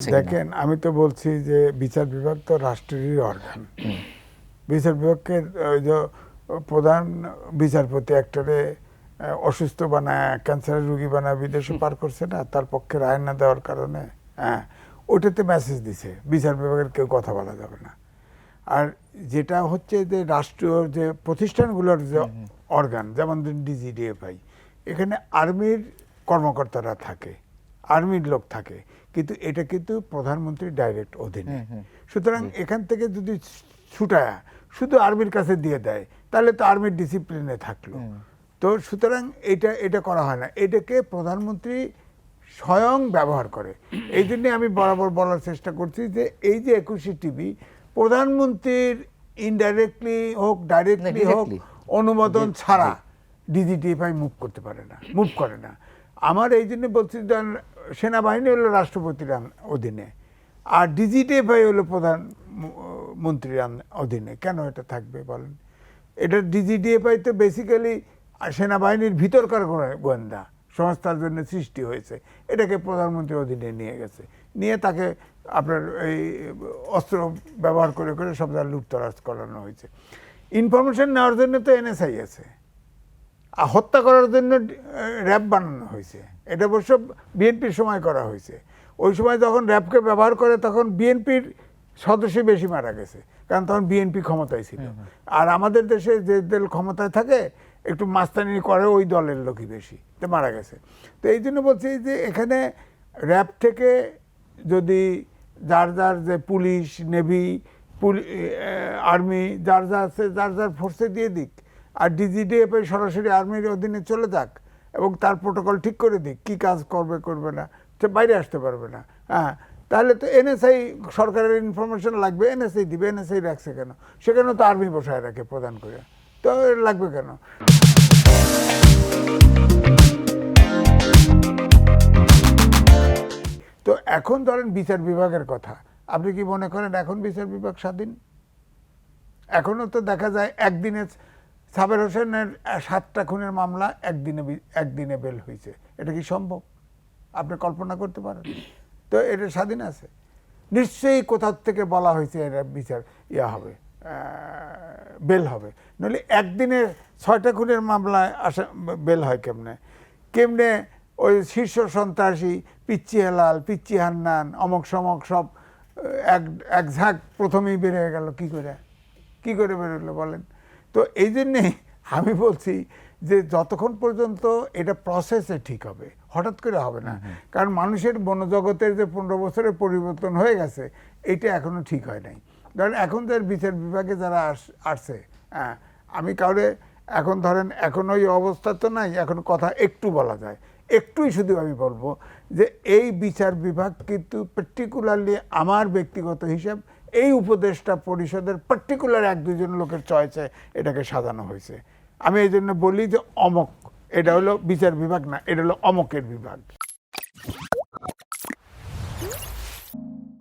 দেখেন আমি তো বলছি যে বিচার বিভাগ তো রাষ্ট্রেরই অর্গান বিচার বিভাগকে ওই যে প্রধান বিচারপতি একটারে অসুস্থ বানায় ক্যান্সারের রুগী বানায় বিদেশে পার করছে না তার পক্ষে রায় না দেওয়ার কারণে হ্যাঁ ওটাতে মেসেজ দিছে বিচার বিভাগের কেউ কথা বলা যাবে না। আর যেটা হচ্ছে যে রাষ্ট্রীয় যে প্রতিষ্ঠানগুলোর যে অর্গান যেমন ডিজিডিএফআই এখানে আর্মির কর্মকর্তারা থাকে আর্মির লোক থাকে। কিন্তু এটা কিন্তু প্রধানমন্ত্রীর ডাইরেক্ট অধীনে। সুতরাং এখান থেকে যদি ছুটায় শুধু আর্মির কাছে দিয়ে দেয় তাহলে তো আর্মির ডিসিপ্লিনে থাকল। তো সুতরাং এটা এটা করা হয় না। এটাকে প্রধানমন্ত্রী স্বয়ং ব্যবহার করে। এই জন্য আমি বরাবর বলার চেষ্টা করছি যে এই যে একুশে টিভি প্রধানমন্ত্রীর ইনডাইরেক্টলি হোক ডাইরেক্টলি হোক অনুমোদন ছাড়া ডিজিটিএফআই মুভ করতে পারে না মুভ করে না। আমার এই জন্য বলছি যে সেনাবাহিনী হলো রাষ্ট্রপতির অধীনে, আর ডিজিটিএফআই হলো প্রধান মন্ত্রীর অধীনে। কেন এটা থাকবে বলেন? এটা ডিজিডিএফআই তো বেসিক্যালি সেনাবাহিনীর ভিতরকার গোয়েন্দা, সংস্থার জন্য সৃষ্টি হয়েছে। এটাকে প্রধানমন্ত্রীর অধীনে নিয়ে গেছে। নিয়ে তাকে আপনার এই অস্ত্র ব্যবহার করে করে সব জায়গায় লুটতরাজ করানো হয়েছে। ইনফরমেশন নেওয়ার জন্য তো এনএসআই আছে। আর হত্যা করার জন্য র্যাব বানানো হয়েছে এটা অবশ্য বিএনপির সময় করা হয়েছে ওই সময় যখন র্যাবকে ব্যবহার করে তখন বিএনপির সদস্য বেশি মারা গেছে কারণ তখন বিএনপি ক্ষমতায় ছিল। আর আমাদের দেশে যে দল ক্ষমতায় থাকে একটু মাস্তানি করে ওই দলের লোকই বেশি তো মারা গেছে। তো এই জন্য বলছি যে এখানে র্যাব থেকে যদি যার যার যে পুলিশ নেভি আর্মি যার যা আছে যার যার ফোর্সে দিয়ে দিক আর ডিজিডিএফ সরাসরি আর্মির অধীনে চলে যাক এবং তার প্রোটোকল ঠিক করে দিক, কি কাজ করবে করবে না, সে বাইরে আসতে পারবে না। হ্যাঁ তাহলে তো এনএসআই সরকারের ইনফরমেশন লাগবে এনএসআই দিবে এনএসআই রাখছে কেন? সেখানে তো আর্মি বসায় রাখে প্রদান করে। তো লাগবে কেন? তো এখন ধরেন বিচার বিভাগের কথা। আপনি কি মনে করেন এখন বিচার বিভাগ স্বাধীন? এখনও তো দেখা যায় একদিনে সাবের হোসেনের সাতটা খুনের মামলা একদিনে একদিনে বেল হয়েছে। এটা কি সম্ভব? আপনি কল্পনা করতে পারেন। তো এটা স্বাধীন আছে। নিশ্চয়ই কোথাও থেকে বলা হয়েছে এটা বিচার ইয়া হবে বেল হবে। নইলে একদিনে ছয়টা খুনের মামলায় আসা, বেল হয় কেমনে? কেমনে ওই শীর্ষ সন্ত্রাসী পিচ্চি হেলাল, পিচ্চি হান্নান, অমক সমক সব এক এক ঝাঁক প্রথমেই বেড়ে গেল, কি করে? কি করে বেরোলো বলেন? তো এই জন্যে আমি বলছি যে যতক্ষণ পর্যন্ত এটা প্রসেসে ঠিক হবে হঠাৎ করে হবে না। কারণ মানুষের বনজগতের যে পনেরো বছরের পরিবর্তন হয়ে গেছে এটা এখনও ঠিক হয় নাই। ধরেন এখন যার বিচার বিভাগে যারা আস- আসছে হ্যাঁ আমি কাউরে এখন ধরেন এখন ওই অবস্থা তো নাই এখন কথা একটু বলা যায়। একটুই শুধু আমি বলব যে এই বিচার বিভাগ কিন্তু পার্টিকুলারলি আমার ব্যক্তিগত হিসাব এই উপদেশটা পরিষদের পার্টিকুলার এক দুজন লোকের চয়েসে এটাকে সাজানো হয়েছে। আমি এই জন্য বলি যে অমক, এটা হলো বিচার বিভাগ না, এটা হলো অমকের বিভাগ।